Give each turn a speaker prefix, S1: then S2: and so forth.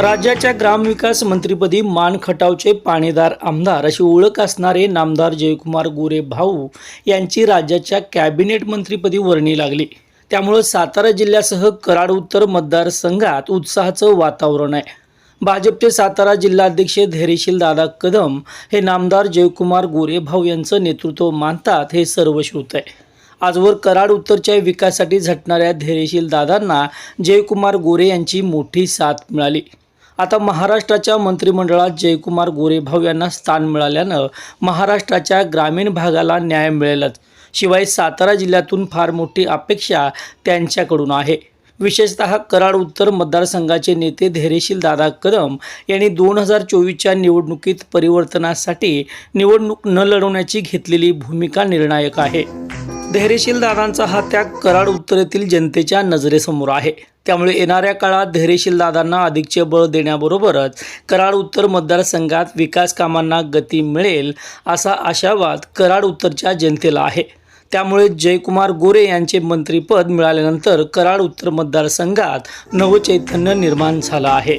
S1: राज्याच्या ग्रामविकास मंत्रीपदी मान खटावचे पाणीदार आमदार अशी ओळख असणारे नामदार जयकुमार गोरे भाऊ यांची राज्याच्या कॅबिनेट मंत्रीपदी वर्णी लागली. त्यामुळं सातारा जिल्ह्यासह कराड उत्तर मतदारसंघात उत्साहाचं वातावरण आहे. भाजपचे सातारा जिल्हाध्यक्ष धैर्यशील दादा कदम हे नामदार जयकुमार गोरे भाऊ यांचं नेतृत्व मानतात हे सर्वश्रुत आहे. आजवर कराड उत्तरच्या विकासासाठी झटणाऱ्या धैर्यशील दादांना जयकुमार गोरे यांची मोठी साथ मिळाली. आता महाराष्ट्राच्या मंत्रिमंडळात जयकुमार गोरेभाव यांना स्थान मिळाल्यानं महाराष्ट्राच्या ग्रामीण भागाला न्याय मिळेलच. शिवाय सातारा जिल्ह्यातून फार मोठी अपेक्षा त्यांच्याकडून आहे. विशेषतः कराड उत्तर मतदारसंघाचे नेते धैर्यशील दादा कदम यांनी दोन हजार चोवीसच्या निवडणुकीत परिवर्तनासाठी निवडणूक न लढवण्याची घेतलेली भूमिका निर्णायक आहे. धैर्यशील दादांचा हा त्याग कराड उत्तरेतील जनतेच्या नजरेसमोर आहे. त्यामुळे येणाऱ्या काळात धैर्यशील दादांना अधिकचे बळ देण्याबरोबरच कराड उत्तर मतदारसंघात विकास कामांना गती मिळेल असा आशावाद कराड उत्तरच्या जनतेला आहे. त्यामुळे जयकुमार गोरे यांचे मंत्रिपद मिळाल्यानंतर कराड उत्तर मतदारसंघात नवचैतन्य निर्माण झालं आहे.